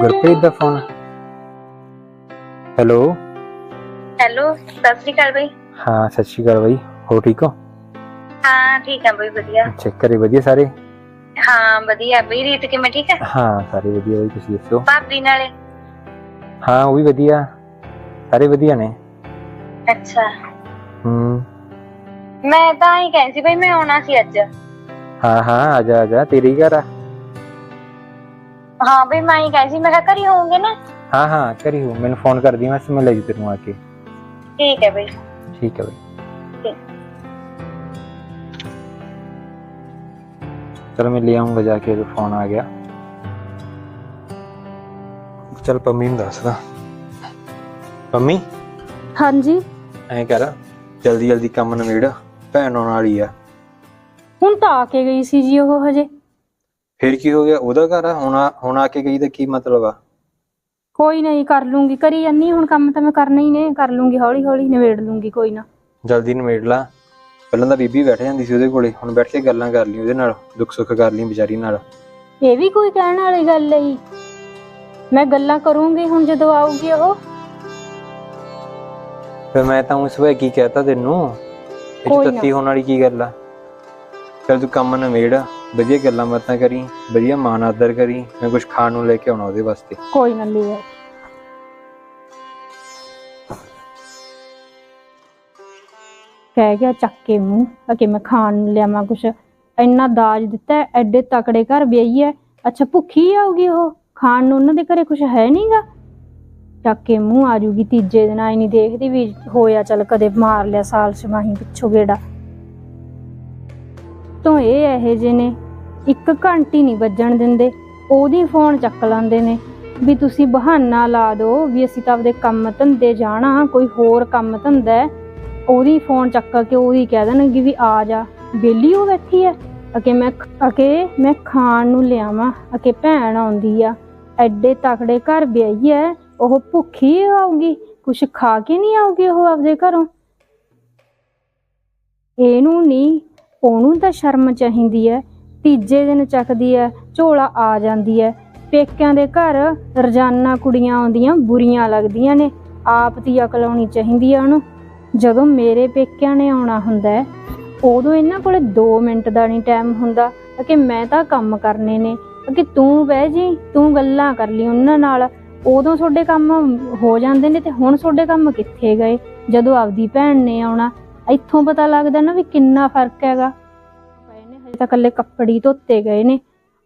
ਗੁਰਪ੍ਰੀਤ ਦਾ phone hello hello ਸਤਿ ਸ੍ਰੀ ਅਕਾਲ ਬਈ ਹਾਂ ਸਤਿ ਸ਼੍ਰੀ ਅਕਾਲ ਬਾਈ ਹੋ ਠੀਕ ਹੋ ਹਾਂ ਠੀਕ ਆ ਬਈ ਵਧੀਆ ਚੈੱਕ ਕਰੇ ਵਧੀਆ ਸਾਰੇ ਹਾਂ ਵਧੀਆ ਬਈ ਰੀਤ ਕਿਵੇਂ ਠੀਕ ਹੈ ਹਾਂ ਸਾਰੇ ਵਧੀਆ ਬਾਈ ਤੁਸੀਂ ਦੱਸੋ ਭਾਬੀ ਨਾਲੇ ਹਾਂ ਉਹ ਵੀ ਵਧੀਆ ਸਾਰੇ ਵਧੀਆ ਨੇ ਅੱਛਾ ਹੂੰ ਮੈਂ ਤਾਂ ਹੀ ਕਹਿੰਦੀ ਸੀ ਬਈ ਮੈਂ ਆਉਣਾ ਸੀ ਅੱਜ ਹਾਂ ਹਾਂ ਆ ਜਾ ਆ ਜਾ ਤੇਰੇ ਹੀ ਘਰ ਆ ਹਾਂ ਬਈ ਮੈਂ ਹੀ ਕਹਿੰਦੀ ਸੀ ਮੈਂ ਕਿਹਾ ਘਰੀ ਹੋਊਂਗੇ ਨਾ ਹਾਂ ਹਾਂ ਕਰੀ ਹੋ ਮੈਨੂੰ ਫੋਨ ਕਰ ਦੀ ਮੈਂ ਮੈਂ ਲੈ ਜੂ ਤੈਨੂੰ ਆ ਕੇ ਠੀਕ ਹੈ ਬਈ ਠੀਕ ਹੈ ਬਾਈ ਠੀਕ। ਚਲ ਮੈਂ ਲੈ ਆਉਂਗਾ ਜਾ ਕੇ ਫੋਨ ਆ ਗਿਆ ਚਲ ਪੰਮੀ ਨੂੰ ਦੱਸਦਾ ਪੰਮੀ ਹਾਂਜੀ ਐਂ ਕਰ ਜਲਦੀ ਜਲਦੀ ਕੰਮ ਨਵੇੜ ਭੈਣ ਆਉਣ ਵਾਲੀ ਆ ਹੁਣ ਤਾਂ ਆ ਕੇ ਗਈ ਸੀ ਜੀ ਉਹ ਹਜੇ ਫਿਰ ਕੀ ਹੋ ਗਿਆ? ਉਹਦਾ ਘਰ ਆ? ਹੁਣ ਆ- ਹੁਣ ਆ ਕੇ ਗਈ ਤਾਂ ਕੀ ਮਤਲਬ ਆ? ਕੋਈ ਨਹੀਂ ਕਰ ਲੂੰਗੀ। ਕਰੀ ਜਾਨੀ ਹੁਣ ਕੰਮ ਤਾਂ ਮੈਂ ਕਰਨਾ ਹੀ ਨੇ। ਕਰ ਲੂੰਗੀ ਹੌਲੀ ਹੌਲੀ ਨਿਬੇੜ ਲੂੰਗੀ ਕੋਈ ਨਾ। ਜਲਦੀ ਨਵੇੜ ਲਾ। ਪਹਿਲਾਂ ਤਾਂ ਬੀਬੀ ਬੈਠ ਜਾਂਦੀ ਸੀ ਉਹਦੇ ਕੋਲੇ। ਹੁਣ ਬੈਠ ਕੇ ਗੱਲਾਂ ਕਰ ਲਈ ਉਹਦੇ ਨਾਲ। ਦੁੱਖ ਸੁੱਖ ਕਰ ਲਈ ਵਿਚਾਰੀ ਨਾਲ। ਇਹ ਵੀ ਕੋਈ ਕਹਿਣ ਵਾਲੀ ਗੱਲ ਹੈ ਜੀ। ਮੈਂ ਗੱਲਾਂ ਕਰੂੰਗੀ ਹੁਣ ਜਦੋਂ ਆਊਗੀ ਉਹ। ਫਿਰ ਮੈਂ ਤਾਂ ਉਸ ਵੇ ਕੀ ਕਹਤਾ ਤੈਨੂੰ? ਇਹ 'ਚ ਕੋਈ ਨਾ। ਤੱਤੀ ਹੋਣ ਵਾਲੀ ਕੀ ਗੱਲ ਆ? ਚਲ ਤੂੰ ਕੰਮ ਨਵੇੜ ਵਧੀਆ ਗੱਲਾਂ ਬਾਤਾਂ ਕਰੀ ਵਧੀਆ ਮਾਨ ਆਦਰ ਕਰੀ ਮੈਂ ਕੁਝ ਖਾਣ ਨੂੰ ਲੈ ਕੇ ਆਉਣਾ ਉਹਦੇ ਵਾਸਤੇ। ਕੋਈ ਨਾ ਲੈ ਆਓ। ਕਹਿ ਗਿਆ ਚੱਕ ਕੇ ਮੂੰਹ ਕਿ ਮੈਂ ਖਾਣ ਨੂੰ ਲਿਆਵਾਂ ਕੁਛ। ਇੰਨਾ ਦਾਜ ਦਿੱਤਾ ਹੈ, ਐਡੇ ਤਕੜੇ ਘਰ ਵਿਆਹੀ ਹੈ ਅੱਛਾ ਭੁੱਖੀ ਆਊਗੀ ਉਹ? ਖਾਣ ਨੂੰ ਉਹਨਾਂ ਦੇ ਘਰੇ ਕੁਛ ਹੈ ਨਹੀਂਗਾ ਚੱਕ ਕੇ ਮੂੰਹ ਆ ਜੂਗੀ ਤੀਜੇ ਦਿਨ ਆਈ ਨਹੀਂ ਦੇਖਦੀ ਵੀ ਹੋਇਆ ਚੱਲ ਕਦੇ ਮਾਰ ਲਿਆ ਸਾਲ ਛਮਾਹੀ ਪਿੱਛੋਂ ਗੇੜਾ। ਤੋਂ ਇਹ ਇਹੋ ਜਿਹੇ ਨੇ ਇੱਕ ਘੰਟੀ ਨਹੀਂ ਵੱਜਣ ਦਿੰਦੇ, ਉਹਦੀ ਫੋਨ ਚੱਕ ਲੈਂਦੇ ਨੇ ਵੀ ਤੁਸੀਂ ਬਹਾਨਾ ਲਾ ਦਿਓ ਵੀ ਅਸੀਂ ਤਾਂ ਆਪਦੇ ਕੰਮ ਧੰਦੇ ਜਾਣਾ, ਕੋਈ ਹੋਰ ਕੰਮ ਧੰਦਾ ਹੈ। ਉਹਦੀ ਫੋਨ ਚੱਕ ਕੇ ਉਹਦੀ ਕਹਿ ਦੇਣਗੇ ਵੀ ਆ ਜਾ। ਬੇਲੀ ਉਹ ਬੈਠੀ ਹੈ, ਅਕੇ ਮੈਂ ਅਕੇ ਮੈਂ ਖਾਣ ਨੂੰ ਲਿਆਵਾਂ, ਅਕੇ ਭੈਣ ਆਉਂਦੀ ਆ, ਐਡੇ ਤਕੜੇ ਘਰ ਵਿਆਹੀ ਹੈ, ਉਹ ਭੁੱਖੀ ਆਊਗੀ, ਕੁਛ ਖਾ ਕੇ ਨਹੀਂ ਆਉਗੀ ਉਹ ਆਪਦੇ ਘਰੋਂ? ਇਹਨੂੰ ਨਹੀਂ, ਉਹਨੂੰ ਤਾਂ ਸ਼ਰਮ ਚਾਹੀਦੀ ਹੈ ਤੀਜੇ ਦਿਨ ਚੱਕਦੀ ਹੈ ਝੋਲਾ ਆ ਜਾਂਦੀ ਹੈ ਪੇਕਿਆਂ ਦੇ ਘਰ ਰੋਜ਼ਾਨਾ ਕੁੜੀਆਂ ਆਉਂਦੀਆਂ, ਬੁਰੀਆਂ ਲੱਗਦੀਆਂ ਨੇ। ਆਪ ਦੀ ਅਕਲ ਆਉਣੀ ਚਾਹੀਦੀ ਆ ਉਹਨੂੰ। ਜਦੋਂ ਮੇਰੇ ਪੇਕਿਆਂ ਨੇ ਆਉਣਾ ਹੁੰਦਾ ਉਦੋਂ ਇਹਨਾਂ ਕੋਲੇ 2 ਮਿੰਟ ਦਾ ਨਹੀਂ ਟਾਈਮ ਹੁੰਦਾ ਕਿ ਮੈਂ ਤਾਂ ਕੰਮ ਕਰਨੇ ਨੇ। ਕਿ ਤੂੰ ਬਹਿ ਜੀ, ਤੂੰ ਗੱਲਾਂ ਕਰ ਲਈ ਉਹਨਾਂ ਨਾਲ। ਉਦੋਂ ਤੁਹਾਡੇ ਕੰਮ ਹੋ ਜਾਂਦੇ ਨੇ ਤੇ ਹੁਣ ਤੁਹਾਡੇ ਕੰਮ ਕਿੱਥੇ ਗਏ? ਜਦੋਂ ਆਪਦੀ ਭੈਣ ਨੇ ਆਉਣਾ, ਇੱਥੋਂ ਪਤਾ ਲੱਗਦਾ ਨਾ ਵੀ ਕਿੰਨਾ ਫ਼ਰਕ ਹੈਗਾ। ਤਾਂ ਇਕੱਲੇ ਕੱਪੜੀ ਧੋਤੇ ਗਏ ਨੇ।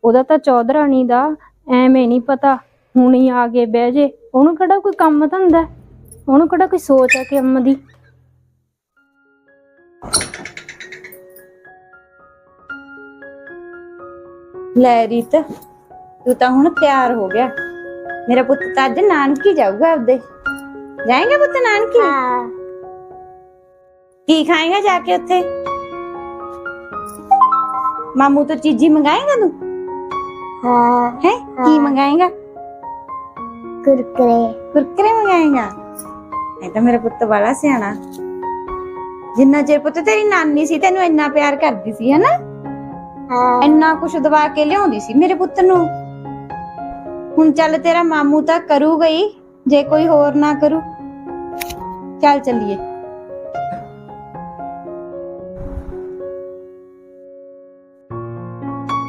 ਉਹਦਾ ਤਾਂ ਚੌਧਰਾਣੀ ਦਾ ਐਵੇਂ ਨਹੀਂ ਪਤਾ। ਹੁਣੀ ਆ ਕੇ ਬਹਿ ਜੇ। ਉਹਨੂੰ ਕਿਹੜਾ ਕੋਈ ਕੰਮ ਧੰਦਾ? ਹੈ? ਉਹਨੂੰ ਕਿਹੜਾ ਕੋਈ ਸੋਚ ਹੈ ਕਿ ਅੰਮ ਦੀ? ਲੈ ਰੀਤ ਤੂੰ ਤਾਂ ਹੁਣ ਤਿਆਰ ਹੋ ਗਿਆ। ਮੇਰਾ ਪੁੱਤ ਤਾਂ ਅੱਜ ਨਾਨਕੀ ਜਾਊਗਾ ਆਪਦੇ। ਜਾਏਗਾ ਪੁੱਤ ਨਾਨਕੀ? ਹਾਂ। ਕੀ ਖਾਏਗਾ ਜਾ ਕੇ ਉੱਥੇ? ਮਾਮੂ ਤੋਂ ਚੀਜ਼ੀ ਮੰਗਾਏਗਾ ਤੂੰ ਹਾਂ। ਹੈ? ਕੀ ਮੰਗਾਏਗਾ? ਕੁਰਕਰੇ। ਕੁਰਕਰੇ ਮੰਗਾਏਗਾ? ਇਹ ਤਾਂ ਮੇਰਾ ਪੁੱਤ ਵਾਲਾ ਸਿਆਣਾ। ਜਿੰਨਾ ਚਿਰ ਪੁੱਤ ਤੇਰੀ ਨਾਨੀ ਸੀ ਤੈਨੂੰ ਇੰਨਾ ਪਿਆਰ ਕਰਦੀ ਸੀ ਹਨਾ? ਇੰਨਾ ਕੁਛ ਦਵਾ ਕੇ ਲਿਆਉਂਦੀ ਸੀ ਮੇਰੇ ਪੁੱਤ ਨੂੰ। ਹੁਣ ਚੱਲ ਤੇਰਾ ਮਾਮੂ ਤਾਂ ਕਰੂਗਾ ਹੀ ਜੇ ਕੋਈ ਹੋਰ ਨਾ ਕਰੂ। ਚੱਲ ਚੱਲੀਏ।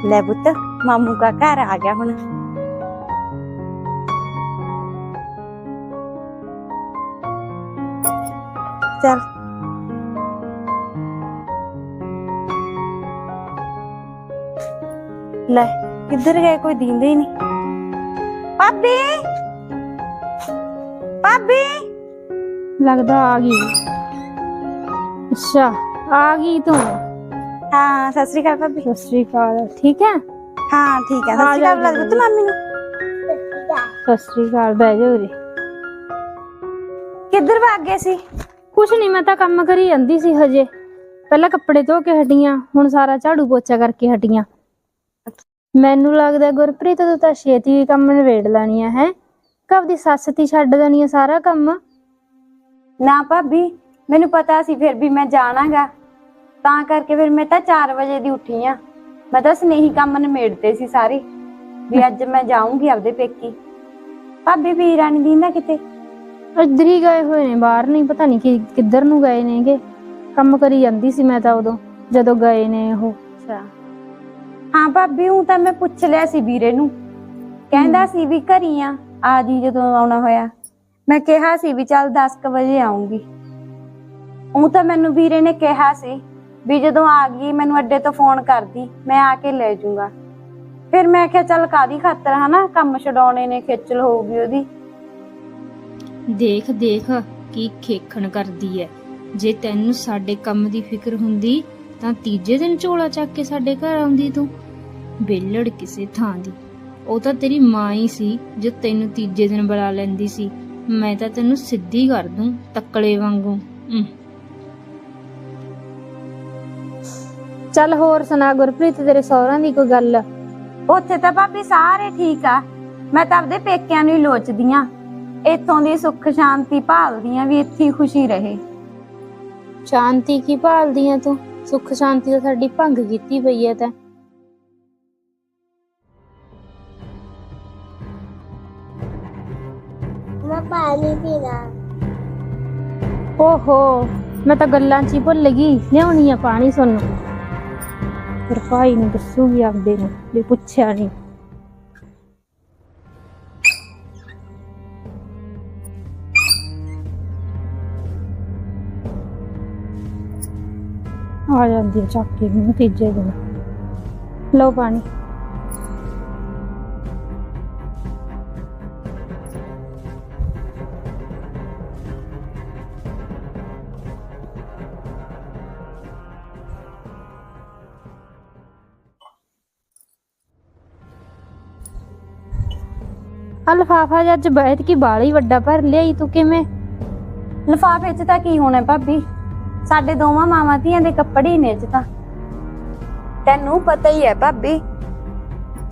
ਲੈ ਪੁੱਤ, ਮਾਮੂ ਦਾ ਘਰ ਆ ਗਿਆ ਹੁਣ। ਚੱਲ। ਲੈ, ਕਿੱਧਰ ਗਏ? ਕੋਈ ਦੀਂਦੇ ਹੀ ਨਹੀਂ। ਭਾਬੀ! ਪਾਪੀ ਲੱਗਦਾ ਆ ਗਈ। ਅੱਛਾ, ਆ ਗਈ ਤੂੰ। ਹਾਂ ਸਤਿ ਸ੍ਰੀ ਅਕਾਲ ਭਾਬੀ ਸਤਿ ਸ਼੍ਰੀ ਅਕਾਲ ਠੀਕ ਹੈ ਹਾਂ ਠੀਕ ਹੈ ਆ ਸਤਿ ਸ੍ਰੀ ਜਾ ਅਕਾਲ ਜੀ। ਲੱਗ ਤੂੰ ਮੰਮੀ ਨੂੰ ਸਤਿ ਸ਼੍ਰੀ ਅਕਾਲ ਬਹਿ ਜਾ ਉਰੇ ਕਿੱਧਰ ਭੱਗ ਗਏ ਸੀ ਕੁਛ ਨਹੀਂ ਮੈਂ ਤਾਂ ਕੰਮ ਕਰੀ ਜਾਂਦੀ ਸੀ ਹਜੇ ਪਹਿਲਾਂ ਕੱਪੜੇ ਧੋ ਕੇ ਹਟੀਆਂ ਹੁਣ ਸਾਰਾ ਝਾੜੂ ਪੋਚਾ ਕਰਕੇ ਹਟੀਆਂ ਮੈਨੂੰ ਲੱਗਦਾ ਗੁਰਪ੍ਰੀਤ ਤੂੰ ਤਾਂ ਛੇਤੀ ਕੰਮ ਨਿਬੇੜ ਲੈਣੀ ਆ ਹੈ ਕਬ ਦੀ ਸੱਸ ਤੀ ਛੱਡ ਦੇਣੀ ਆ ਸਾਰਾ ਕੰਮ ਨਾ ਭਾਬੀ ਮੈਨੂੰ ਪਤਾ ਸੀ ਫਿਰ ਵੀ ਮੈਂ ਜਾਣਾਗਾ ਤਾਂ ਕਰਕੇ ਫਿਰ ਮੈਂ ਤਾਂ 4 ਵਜੇ ਦੀ ਉੱਠੀ ਆ। ਮੈਂ ਤਾਂ ਸਨੇਹੀ ਕੰਮ ਨਿਮੇੜਤੇ ਸੀ ਸਾਰੇ। ਵੀ ਅੱਜ ਮੈਂ ਜਾਊਂਗੀ ਆਪਦੇ ਪੇਕੀ। ਭਾਬੀ ਵੀਰਾ ਨਹੀਂ ਦਿੰਦਾ ਕਿਤੇ। ਇੱਧਰ ਹੀ ਗਏ ਹੋਏ ਨੇ ਬਾਹਰ ਨਹੀਂ ਪਤਾ ਨਹੀਂ ਕਿ ਕਿੱਧਰ ਨੂੰ ਗਏ ਨੇਗੇ। ਕੰਮ ਕਰੀ ਜਾਂਦੀ ਸੀ ਮੈਂ ਤਾਂ ਉਦੋਂ ਜਦੋਂ ਗਏ ਨੇ ਉਹ। ਅੱਛਾ। ਹਾਂ ਭਾਬੀ ਹੂੰ ਤਾਂ ਮੈਂ ਪੁੱਛ ਲਿਆ ਸੀ ਵੀਰੇ ਨੂੰ। ਕਹਿੰਦਾ ਸੀ ਵੀ ਘਰੀ ਆ ਆ ਜੀ ਜਦੋਂ ਆਉਣਾ ਹੋਇਆ। ਮੈਂ ਕਿਹਾ ਸੀ ਵੀ ਚੱਲ 10 ਵਜੇ ਆਉਂਗੀ ਉਹ ਤਾਂ ਮੈਨੂੰ ਵੀਰੇ ਨੇ ਕਿਹਾ ਸੀ। ਵੀ ਜਦੋਂ ਆ ਗਈ, ਮੈਨੂੰ ਅੱਡੇ ਤੋਂ ਫੋਨ ਕਰਦੀ, ਮੈਂ ਆ ਕੇ ਲੈ ਜਾਊਂਗਾ ਫਿਰ ਮੈਂ ਕਿਹਾ, ਚੱਲ ਕਾਦੀ ਖਾਤਰ ਹਨਾ? ਕੰਮ ਛਡਾਉਣੇ ਨੇ, ਖੇਚਲ ਹੋਊਗੀ ਉਹਦੀ। ਦੇਖ ਦੇਖ ਕੀ ਖੇਖਣ ਕਰਦੀ ਐ। ਜੇ ਤੈਨੂੰ ਸਾਡੇ ਕੰਮ ਦੀ ਫਿਕਰ ਹੁੰਦੀ, ਤਾਂ ਤੀਜੇ ਦਿਨ ਝੋਲਾ ਚੱਕ ਕੇ ਸਾਡੇ ਘਰ ਆਉਂਦੀ ਤੂੰ। ਬੇਲੜ ਕਿਸੇ ਥਾਂ ਦੀ। ਉਹ ਤਾਂ ਤੇਰੀ ਮਾਂ ਹੀ ਸੀ, ਜੋ ਤੈਨੂੰ ਤੀਜੇ ਦਿਨ ਬੁਲਾ ਲੈਂਦੀ ਸੀ। ਮੈਂ ਤਾਂ ਤੈਨੂੰ ਸਿੱਧੀ ਕਰ ਦੂੰ, ਤੱਕਲੇ ਵਾਂਗੂ। ਚੱਲ ਹੋਰ ਸੁਣਾ ਗੁਰਪ੍ਰੀਤ ਤੇਰੇ ਸਹੁਰਿਆਂ ਦੀ ਕੋਈ ਗੱਲ? ਉੱਥੇ ਤਾਂ ਭਾਬੀ ਸਾਰੇ ਠੀਕ ਆ। ਮੈਂ ਤਾਂ ਆਪਦੇ ਪੇਕਿਆਂ ਨੂੰ ਹੀ ਲੋਚਦੀ ਆ। ਇੱਥੋਂ ਦੀ ਸੁੱਖ ਸ਼ਾਂਤੀ ਭਾਲਦੀ ਆ ਵੀ ਇੱਥੇ ਹੀ ਖੁਸ਼ੀ ਰਹੇ। ਸ਼ਾਂਤੀ ਕੀ ਭਾਲਦੀ ਐ ਤੂੰ? ਸੁੱਖ ਸ਼ਾਂਤੀ ਤਾਂ ਸਾਡੀ ਭੰਗ ਕੀਤੀ ਪਈ ਐ ਤਾਂ। ਮੈਂ ਪਾਣੀ ਪੀਣਾ। ਓਹੋ ਮੈਂ ਤਾਂ ਗੱਲਾਂ 'ਚ ਹੀ ਭੁੱਲ ਗਈ। ਲਿਆਉਣੀ ਆ ਪਾਣੀ ਸੁਣ ਫਿਰ ਭਾਈ ਨੂੰ ਦੱਸੂਗੀ ਆਪਦੇ ਨੂੰ, ਵੀ ਪੁੱਛਿਆ ਨਹੀਂ। ਆ ਜਾਂਦੀ ਆ ਚੱਕ ਕੇ, ਮੈਨੂੰ ਤੀਜੇ ਦਿਨ। ਲਓ ਪਾਣੀ। ਆ ਲਫਾਫਾ ਜਿਹਾ ਅੱਜ ਬੈਠ ਕੀ ਬਾਲੀ ਵੱਡਾ ਭਰ ਲਿਆਈ ਤੂੰ ਕਿਵੇਂ? ਲਿਫਾਫੇ 'ਚ ਤਾਂ ਕੀ ਹੋਣਾ ਭਾਬੀ? ਸਾਡੇ ਦੋਵਾਂ ਮਾਵਾਂ ਧੀਆਂ ਦੇ ਕੱਪੜੇ ਹੀ ਨੇ ਇਹ 'ਚ ਤਾਂ। ਤੈਨੂੰ ਪਤਾ ਹੀ ਹੈ ਭਾਬੀ,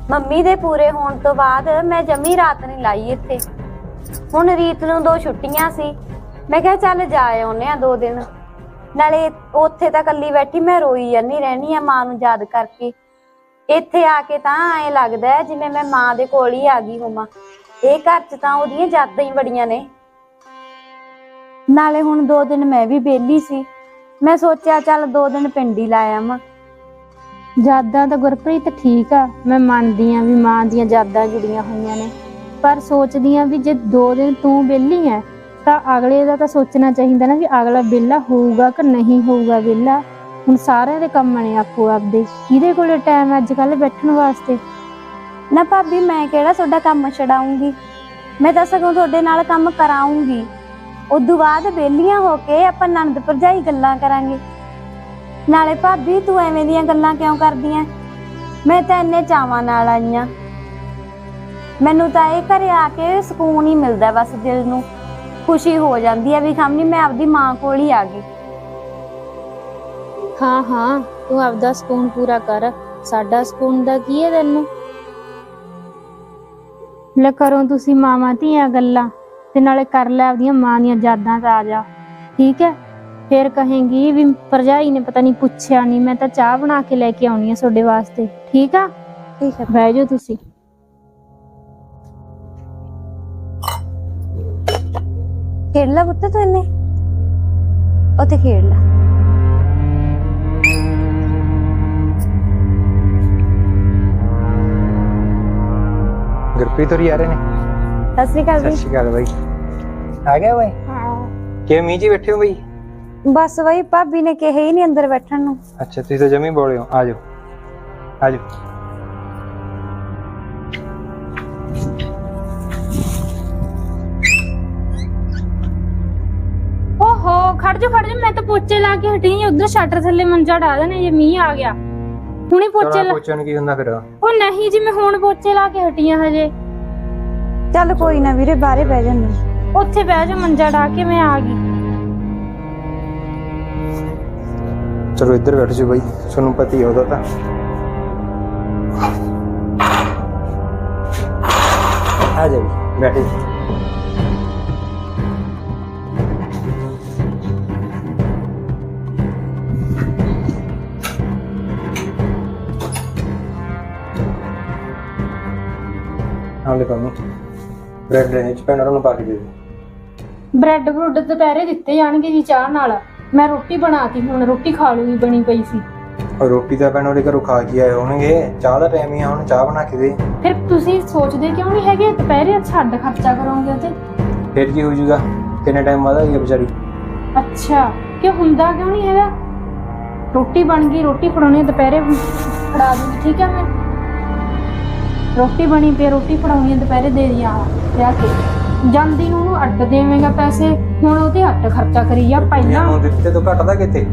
ਮੰਮੀ ਦੇ ਪੂਰੇ ਹੋਣ ਤੋਂ ਬਾਅਦ ਮੈਂ ਜਮੀ ਰਾਤ ਨਹੀਂ ਲਾਈ ਇੱਥੇ। ਹੁਣ ਰੀਤ ਨੂੰ ਦੋ ਛੁੱਟੀਆਂ ਸੀ। ਮੈਂ ਕਿਹਾ ਚੱਲ ਜਾ ਆਉਨੇ ਆ ਦੋ ਦਿਨ। ਨਾਲੇ ਉੱਥੇ ਤਾਂ ਕੱਲੀ ਬੈਠੀ, ਮੈਂ ਰੋਈ ਜਾਂਦੀ ਰਹਿਣੀ ਆ ਮਾਂ ਨੂੰ ਯਾਦ ਕਰਕੇ। ਇੱਥੇ ਆ ਕੇ ਤਾਂ ਐ ਲੱਗਦਾ ਜਿਵੇਂ ਮੈਂ ਮਾਂ ਦੇ ਕੋਲ ਹੀ ਆ ਗਈ ਹੋਵਾਂ। ਇਹ ਘਰ 'ਚ ਤਾਂ ਉਹਦੀਆਂ ਯਾਦਾਂ ਹੀ ਬੜੀਆਂ ਨੇ। ਨਾਲੇ ਹੁਣ ਦੋ ਦਿਨ ਮੈਂ ਵੀ ਬੇਲੀ ਸੀ। ਮੈਂ ਸੋਚਿਆ ਚੱਲ ਦੋ ਦਿਨ ਪਿੰਡ ਹੀ ਲਾ ਆਵਾਂ ਯਾਦਾਂ ਤਾਂ ਗੁਰਪ੍ਰੀਤ ਠੀਕ ਆ, ਮੈਂ ਮੰਨਦੀ ਆ ਵੀ ਮਾਂ ਦੀਆਂ ਯਾਦਾਂ ਜੁੜੀਆਂ ਹੋਈਆਂ ਨੇ। ਪਰ ਸੋਚਦੀ ਆ ਵੀ ਜੇ ਦੋ ਦਿਨ ਤੂੰ ਵਿਹਲੀ ਐ, ਤਾਂ ਅਗਲੇ ਦਾ ਤਾਂ ਸੋਚਣਾ ਚਾਹੀਦਾ ਨਾ ਵੀ ਅਗਲਾ ਵਿਹਲਾ ਹੋਊਗਾ ਕਿ ਨਹੀਂ ਹੋਊਗਾ ਵਿਹਲਾ। ਹੁਣ ਸਾਰਿਆਂ ਦੇ ਕੰਮ ਨੇ ਆਪੋ ਆਪਦੇ ਕਿਹਦੇ ਕੋਲੇ ਟਾਈਮ ਅੱਜ ਕੱਲ ਬੈਠਣ ਵਾਸਤੇ? ਨਾ ਭਾਬੀ, ਮੈਂ ਕਿਹੜਾ ਤੁਹਾਡਾ ਕੰਮ ਛਡਾਉਂਗੀ ਮੈਂ ਤਾਂ ਸਗੋਂ ਤੁਹਾਡੇ ਨਾਲ ਕੰਮ ਕਰਾਉਂਗੀ ਉਦੋਂ ਬਾਅਦ ਬੇਲੀਆਂ ਹੋ ਕੇ ਆਪਾਂ ਨੰਦ ਭਰਜਾਈ ਗੱਲਾਂ ਕਰਾਂਗੇ। ਨਾਲੇ ਭਾਬੀ, ਤੂੰ ਐਵੇਂ ਦੀਆਂ ਗੱਲਾਂ ਕਿਉਂ ਕਰਦੀਆਂ? ਮੈਂ ਤਾਂ ਇੰਨੇ ਚਾਵਾਂ ਨਾਲ ਆਈਆਂ ਮੈਨੂੰ ਤਾਂ ਇਹ ਘਰੇ ਆ ਕੇ ਸਕੂਨ ਹੀ ਮਿਲਦਾ ਬਸ ਦਿਲ ਨੂੰ। ਖੁਸ਼ੀ ਹੋ ਜਾਂਦੀ ਹੈ ਵੀ ਖਮਨੀ ਮੈਂ ਆਪਦੀ ਮਾਂ ਕੋਲ ਹੀ ਆ ਗਈ। ਹਾਂ ਹਾਂ, ਤੂੰ ਆਪਦਾ ਸਕੂਨ ਪੂਰਾ ਕਰ। ਸਾਡਾ ਸਕੂਨ ਦਾ ਕੀ ਹੈ ਤੈਨੂੰ? ਲੈ ਕਰੋ ਤੁਸੀਂ ਮਾਵਾਂ ਧੀਆਂ ਗੱਲਾਂ ਤੇ ਨਾਲੇ ਕਰ ਲੈ ਆਪਦੀਆਂ ਮਾਂ ਦੀਆਂ ਯਾਦਾਂ ਤਾਂ ਆ ਜਾ ਠੀਕ ਹੈ? ਫੇਰ ਕਹੇਂਗੀ ਵੀ ਭਰਜਾਈ ਨੇ ਪਤਾ ਨਹੀਂ ਪੁੱਛਿਆ ਨਹੀਂ ਮੈਂ ਤਾਂ ਚਾਹ ਬਣਾ ਕੇ ਲੈ ਕੇ ਆਉਣੀ ਆ ਤੁਹਾਡੇ ਵਾਸਤੇ। ਠੀਕ ਆ? ਠੀਕ ਹੈ। ਬਹਿ ਜਾਓ ਤੁਸੀਂ। ਖੇਡ ਲੈ ਪੁੱਤ ਤੂੰ ਇੰਨੇ? ਉੱਥੇ ਖੇਡ ਲੈ। ਗੁਰਪ੍ਰੀਤ ਹੋਰੀ ਆ ਰਹੇ ਨੇ ਸਤਿ ਸ਼੍ਰੀ ਅਕਾਲ ਸਤਿ ਜੀ ਸ਼੍ਰੀ ਅਕਾਲ ਬਾਈ ਆ ਗਿਆ ਬਾਈ ਕਿਵੇਂ ਮੀਂਹ 'ਚ ਹੀ ਬੈਠੇ ਹੋ ਬਾਈ ਬਸ ਬਈ ਭਾਬੀ ਨੇ ਕਿਹਾ ਹੀ ਨਹੀਂ ਅੰਦਰ ਬੈਠਣ ਨੂੰ। ਅੱਛਾ ਤੁਸੀਂ ਤਾਂ ਜਮੀ ਬੋਲੇ ਹੋ ਆ ਜਾਓ ਆ ਜਾਓ ਓਹੋ ਖੜ ਜਾ ਖੜ ਜਾ ਮੈਂ ਤਾਂ ਪੋਚੇ ਲਾ ਕੇ ਹਟੀ ਆ ਉਧਰ ਸ਼ਟਰ ਥੱਲੇ ਮੰਜਾ ਡਾ ਦੇਣੇ ਜੇ ਮੀਂਹ ਆ ਗਿਆ ਹੁਣੀ ਪੋਚੇ ਚਲੋ ਲਾ ਪੁੱਛਣ ਕੀ ਹੁੰਦਾ ਫਿਰ? ਉਹ ਨਹੀਂ ਜੀ ਮੈਂ ਹੁਣ ਪੋਚੇ ਲਾ ਕੇ ਹਟੀ ਆ ਹਜੇ। ਚੱਲ ਕੋਈ ਨਾ ਵੀਰੇ ਬਾਹਰੇ ਬਹਿ ਜਾਂਦੇ ਉੱਥੇ ਬਹਿ ਜਾ ਮੰਜਾ ਡਾ ਕੇ ਮੈਂ ਆ ਗਈ। ਚਲੋ ਇੱਧਰ ਬੈਠ ਜਾਓ ਬਾਈ ਤੁਹਾਨੂੰ ਪਤਾ ਹੀ ਆ ਉਹਦਾ ਤਾਂ। ਆ ਜਾਓ ਬੈਠੇ। ਆਹ ਲੈ ਪੰਮੀ ਬ੍ਰੈਡ ਦੇ ਵਿੱਚ ਪੈਣ ਨੂੰ ਪਾ ਕੇ ਦੇ ਦੇ। ਬ੍ਰੈਡ ਬਰੁੱਡ ਦੁਪਹਿਰੇ ਦਿੱਤੇ ਜਾਣਗੇ ਜੀ ਚਾਹ ਨਾਲ। ਮੈਂ ਰੋਟੀ ਬਣਾਤੀ ਹੁਣ ਰੋਟੀ ਖਾ ਲੂਗੀ ਬਣੀ ਪਈ ਸੀ। ਔਰ ਰੋਟੀ ਤਾਂ ਭੈਣ ਉਹਦੇ ਘਰੋਂ ਖਾ ਕੇ ਆਏ ਹੋਣਗੇ। ਚਾਹ ਦਾ ਟਾਈਮ ਹੀ ਆ ਹੁਣ ਚਾਹ ਬਣਾ ਕੇ ਦੇ। ਫਿਰ ਤੁਸੀਂ ਸੋਚਦੇ ਕਿਉਂ ਨਹੀਂ ਹੈਗੇ ਦੁਪਹਿਰੇ ਛੱਡ ਖਰਚਾ ਕਰੋਗੇ ਉਹ ਤੇ? ਫਿਰ ਕੀ ਹੋ ਜਾਊਗਾ ਕਿੰਨੇ ਟਾਈਮ ਬਾਅਦ ਆਈ ਵਿਚਾਰੀ? ਅੱਛਾ ਕਿ ਹੁੰਦਾ ਕਿਉਂ ਨਹੀਂ ਹੈਗਾ? ਰੋਟੀ ਬਣ ਗਈ ਰੋਟੀ ਫੜਾਉਣੀ ਦੁਪਹਿਰੇ ਫੜਾ ਦੂੰਗੀ ਠੀਕ ਹੈ ਮੈਂ? ਰੋਟੀ ਬਣੀ ਪਈ ਰੋਟੀ ਫੜਾਉਣੀ ਹੈ ਦੁਪਹਿਰੇ ਦੇ ਦਿਆਂ ਲਿਆ ਕੇ। ਜਾਂਦੀ ਨੂੰ ਉਹਨੂੰ ਅੱਡ ਦੇਵੇਂਗਾ ਪੈਸੇ ਹੁਣ ਉਹਦੇ ਅੱਡ ਖਰਚਾ ਕਰੀ ਜਾ ਪਹਿਲਾਂ ਨੂੰ ਦਿੱਤੇ ਤੋਂ ਘਟਦਾ ਕਿਤੇ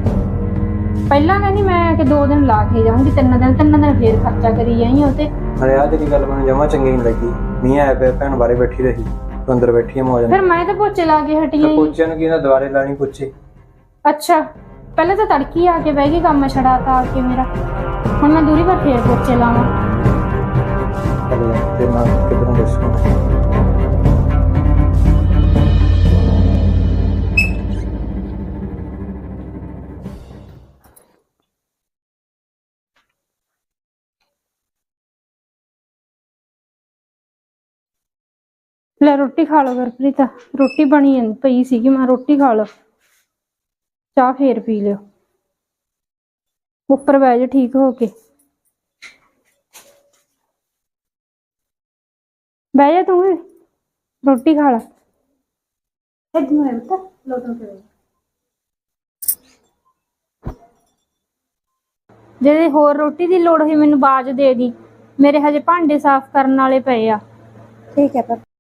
ਪਹਿਲਾਂ ਕਹਿੰਦੀ ਮੈਂ ਕਿ ਦੋ ਦਿਨ ਲਾ ਕੇ ਜਾਊਂਗੀ ਤਿੰਨ ਦਿਨ ਤਿੰਨ ਦਿਨ ਫੇਰ ਖਰਚਾ ਕਰੀ ਜਾਈ ਉਹ ਤੇ ਅਰੇ ਆ ਤੇਰੀ ਗੱਲ ਮੈਨੂੰ ਜਮਾ ਚੰਗੀ ਨਹੀਂ ਲੱਗੀ। ਨਹੀਂ ਆਇਆ ਪਿਆ ਭੈਣ ਬਾਰੇ ਬੈਠੀ ਰਹੀ ਤੂੰ ਅੰਦਰ ਬੈਠੀ ਹੈ ਮੌਜ ਫਿਰ ਮੈਂ ਤਾਂ ਪੋਚੇ ਲਾ ਕੇ ਹਟੀ ਤੇ ਆਈ। ਨੂੰ ਕੀ ਨਾ ਦੁਬਾਰੇ ਲਾਣੀ ਪੁੱਛੇ ਅੱਛਾ ਪਹਿਲਾਂ ਤਾਂ ਤੜਕੀ ਆ ਕੇ ਬਹਿ ਗਈ ਕੰਮ ਛੜਾਤਾ ਆ ਕੇ ਮੇਰਾ। ਹੁਣ ਮੈਂ ਦੂਰੀ ਪਰ ਫੇਰ ਪੋਚੇ ਲਾਵਾਂ। ਚੱਲ ਤੇ ਨਾ ਕਿਧਰੋਂ ਦੱਸੂ ਲੈ ਰੋਟੀ ਖਾ ਲਓ ਗੁਰਪ੍ਰੀਤ। ਰੋਟੀ ਬਣੀ ਪਈ ਸੀਗੀ ਮੈਂ, ਰੋਟੀ ਖਾ ਲਓ। ਚਾਹ ਫੇਰ ਪੀ ਲਿਓ। ਉੱਪਰ ਬਹਿ ਜਾ, ਠੀਕ ਹੋ ਕੇ। ਬਹਿ ਜਾ ਤੂੰ ਵੀ ਰੋਟੀ ਖਾ ਲੈ। ਇਦੋਂ ਹੈ ਤਾਂ ਲੋਟੋ ਕਰੋ ਜੇ। ਹੋਰ ਰੋਟੀ ਦੀ ਲੋੜ ਹੋਈ ਮੈਨੂੰ ਬਾਜ ਦੇ ਦੀ। ਮੇਰੇ ਹਜੇ ਭਾਂਡੇ ਸਾਫ਼ ਕਰਨ ਵਾਲੇ ਪਏ ਆ। ਠੀਕ ਹੈ ਪਾਪਾ